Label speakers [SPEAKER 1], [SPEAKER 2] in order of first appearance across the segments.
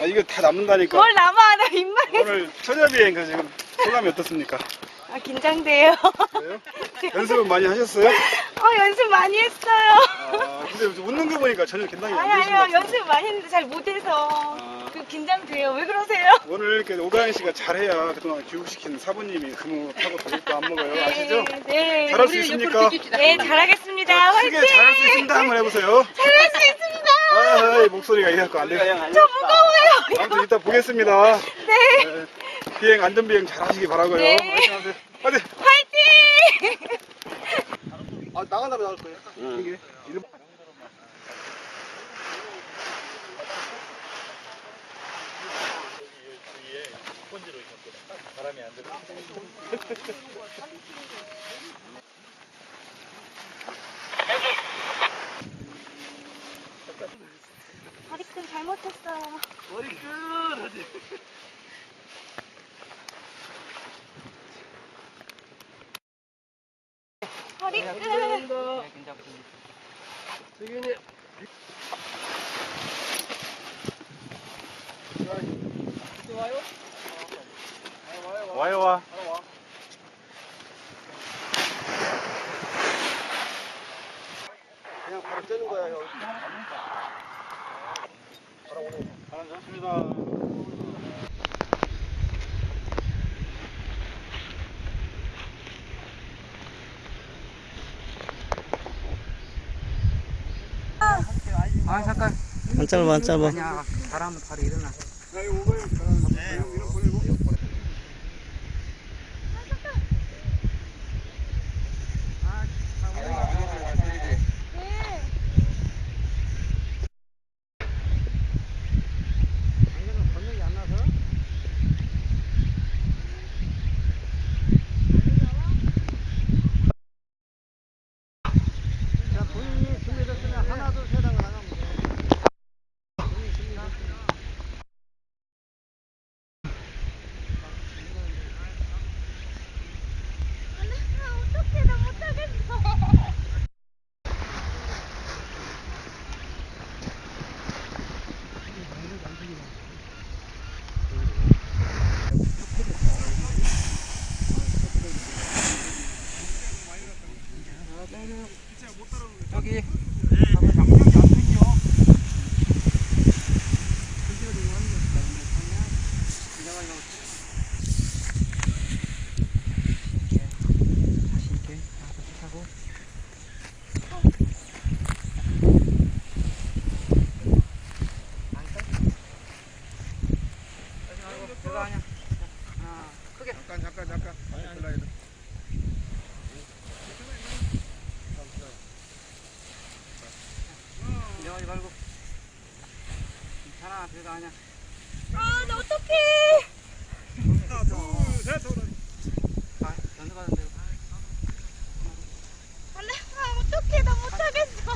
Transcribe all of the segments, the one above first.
[SPEAKER 1] 아 이거 다 남는다니까.
[SPEAKER 2] 뭘 남아 나 입맛에
[SPEAKER 1] 오늘 처녀 비행 그 지금 소감이 어떻습니까?
[SPEAKER 2] 아, 긴장돼요.
[SPEAKER 1] 그래요? 연습은 많이 하셨어요?
[SPEAKER 2] 어 연습 많이 했어요.
[SPEAKER 1] 아 근데 웃는 거 보니까 전혀 긴장이
[SPEAKER 2] 아니
[SPEAKER 1] 안것
[SPEAKER 2] 아니요. 연습 많이 했는데 잘 못해서
[SPEAKER 1] 아.
[SPEAKER 2] 그 긴장돼요. 왜 그러세요?
[SPEAKER 1] 오늘 이렇게 오가연 씨가 잘해야 그동안 교육시킨 사부님이 금호 타고 도둑도 안 먹어요. 아시죠?
[SPEAKER 2] 네.
[SPEAKER 1] 잘할 수 있습니까?
[SPEAKER 2] 네 잘하겠습니다.
[SPEAKER 1] 크게
[SPEAKER 2] 화이팅!
[SPEAKER 1] 잘할 수 있습니다. 한번 해보세요.
[SPEAKER 2] 잘할 수 있습니다.
[SPEAKER 1] 아, 이 목소리가 이래갖고 안 돼요.
[SPEAKER 2] 저.
[SPEAKER 1] 아무튼 이따 보겠습니다.
[SPEAKER 2] 네.
[SPEAKER 1] 네, 비행 안전 비행 잘 하시기 바라고요.
[SPEAKER 2] 네.
[SPEAKER 1] 화이팅 하세요. 화이팅!
[SPEAKER 2] 화이팅!
[SPEAKER 1] 아, 나간다면 나올 거예요. 이게 이름-
[SPEAKER 2] 허리끈 잘못했어요. 허리끈.
[SPEAKER 1] 와요 와. 그냥 바로 뜨는 거야 형. 바로 오는. 바람 좋습니다.
[SPEAKER 3] 아 잠깐.
[SPEAKER 4] 안 짧아 안 짧아
[SPEAKER 3] 아니야 바람 바로 일어나
[SPEAKER 1] 야, 이거 오가연 바람. 네. 이런 보내고.
[SPEAKER 2] 어떡해 나 못하겠어.
[SPEAKER 3] 여기 하고 장력이 안 생겨 다시 있게 하고 그거 아니야 하나 크게
[SPEAKER 1] 잠깐 잠깐 잠깐. 아니 아니.
[SPEAKER 3] 긴장하지 말고 괜찮아 별거 아니야
[SPEAKER 2] 아 나 어떡해.
[SPEAKER 1] 하나 둘셋
[SPEAKER 3] 아 연습하는 대로
[SPEAKER 2] 안돼 아 어떡해 나 못하겠어.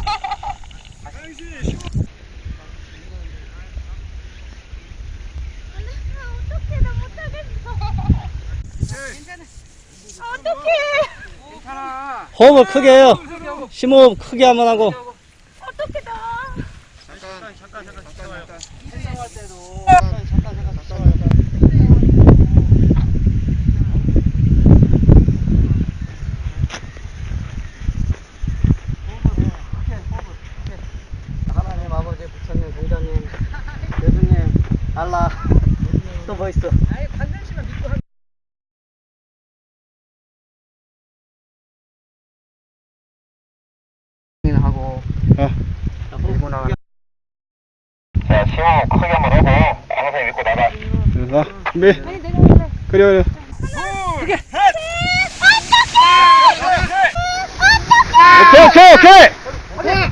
[SPEAKER 2] 안돼 아 어떡해 나 못하겠어. 아 어떡해.
[SPEAKER 3] 괜찮아
[SPEAKER 4] 호흡을 크게 해요 심호흡 크게 한번 하고
[SPEAKER 2] 어떡해 나.
[SPEAKER 1] 잠깐 잠깐 잠깐 잠깐 잠깐.
[SPEAKER 3] 행동할 때도
[SPEAKER 1] 잠깐 잠깐 잠깐 잠깐.
[SPEAKER 4] 하나님 아버지 부처님 공자님 예수님 알라 또뭐 있어
[SPEAKER 3] 하고
[SPEAKER 1] 어.
[SPEAKER 3] 밀고 나가
[SPEAKER 5] 자, 시험 크게 한번 하고, 방송 믿고 나가.
[SPEAKER 1] 자, 준비. 그래 그래. 오케이 오케이 오케이.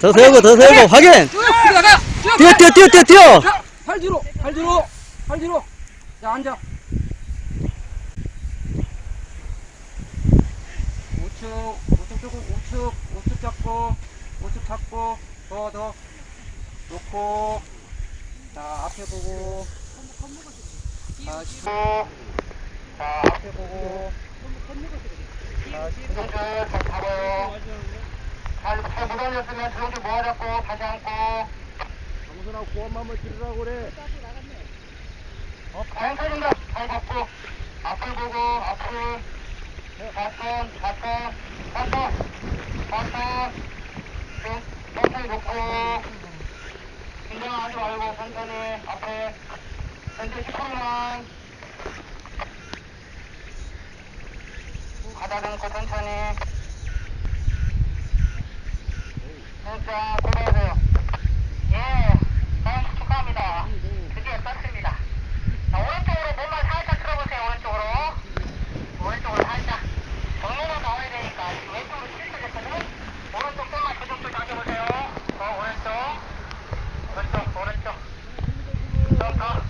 [SPEAKER 4] 더 세우고 더 세우고 확인 뛰어 뛰어 뛰어 뛰어 뛰어
[SPEAKER 3] 팔 뒤로 팔 뒤로 팔 뒤로 자 앉아 우측 우측 조금 우측 잡고 우측 잡고 더 더 놓고 자 앞에 보고 자, 자 앞에 보고
[SPEAKER 5] 잡고. 주렁줄 잘 잡아요. 잘, 올렸으면 주렁줄 모아잡고 다시 안고.
[SPEAKER 1] 정선아 한번 들으라고 그래.
[SPEAKER 5] 어, 괜찮습니다. 잘 잡고. 앞을 보고, 앞을. 좌천, 좌천, 좌천, 좀, 천천히 놓고. 긴장하지 말고, 천천히. 앞에. 현재 10%만. 가다듬고 천천히. 진짜 고마우세요. 예, 사연 축하합니다. 드디어 떴습니다. 자, 오른쪽으로 몸만 살짝 틀어보세요, 오른쪽으로. 오른쪽으로 살짝. 정면으로 나와야 되니까 지금 왼쪽으로 실수됐거든? 오른쪽 좀만 조정줄 당겨보세요. 어, 오른쪽. 오른쪽, 오른쪽. 좀 더.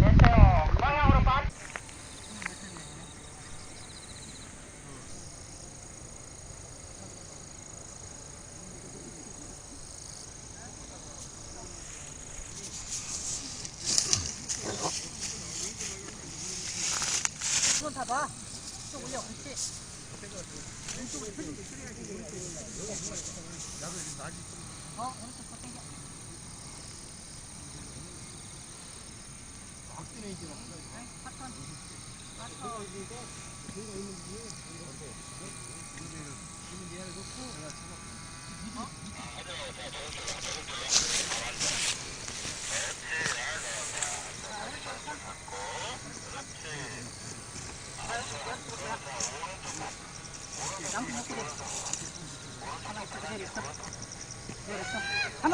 [SPEAKER 5] 됐어요. 그 방향으로 빠
[SPEAKER 4] 가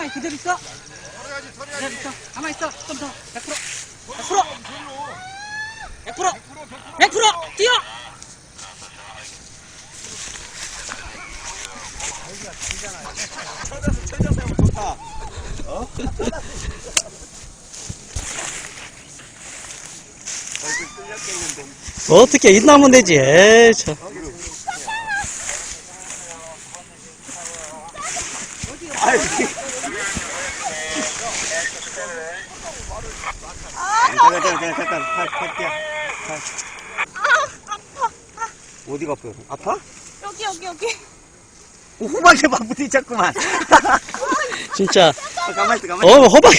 [SPEAKER 4] 만히 그대로 있어. 그대로 있어. 가만히 있어. 좀 더. 100%. 100%. 100%. 100%. 뛰어. 어떻게 있나면 되지. 에이, 참.
[SPEAKER 5] 잠깐, 잠깐, 어디가 아파요? 아파?
[SPEAKER 2] 여기 여기 여기.
[SPEAKER 5] 호박에 막 부딪혔구만.
[SPEAKER 4] 진짜.
[SPEAKER 5] 가만히 있어, 가만히
[SPEAKER 4] 어, 호박.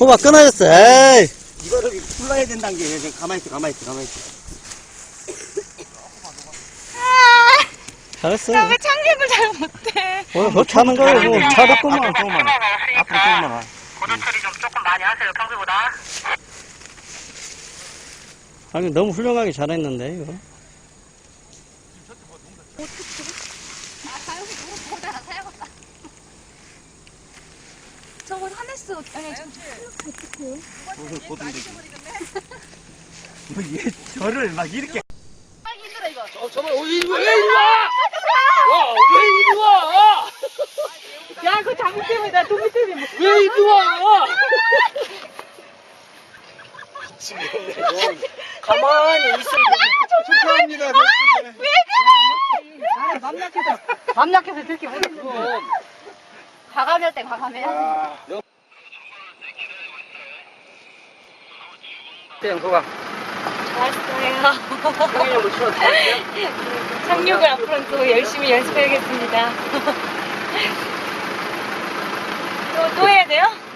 [SPEAKER 4] 호박 끊어졌어. 에이.
[SPEAKER 5] 이거를 풀러야 된다는 게, 가만히 있어, 가만히 있어, 가만히 있어.
[SPEAKER 4] 잘했어.
[SPEAKER 2] 왜 착륙을 잘 못해?
[SPEAKER 4] 오늘 그렇게 하는 거야. 뭐. 잘했구만.
[SPEAKER 5] 앞으로 조금만 와. 앞으로 조금만 와.
[SPEAKER 6] 고도 처리 좀 조금 많이 하세요, 평소보다.
[SPEAKER 4] 아니, 너무 훌륭하게 잘했는데, 이거.
[SPEAKER 2] 저거 하네스 아니 저
[SPEAKER 5] 옷을 보던데. 뭐, 얘, 저를 막 이렇게.
[SPEAKER 2] 야그 장미 때문에 나 때문에
[SPEAKER 4] 왜 이리 와? 가만히 있어.
[SPEAKER 1] 축하합니다.
[SPEAKER 2] 밤약해서 들게 못했어. 과감할 때 과감해요.
[SPEAKER 1] 아,
[SPEAKER 5] 호박.
[SPEAKER 2] 좋았어요. 착륙을 앞으로는 또 열심히 연습해야겠습니다. 또, 또 해야 돼요?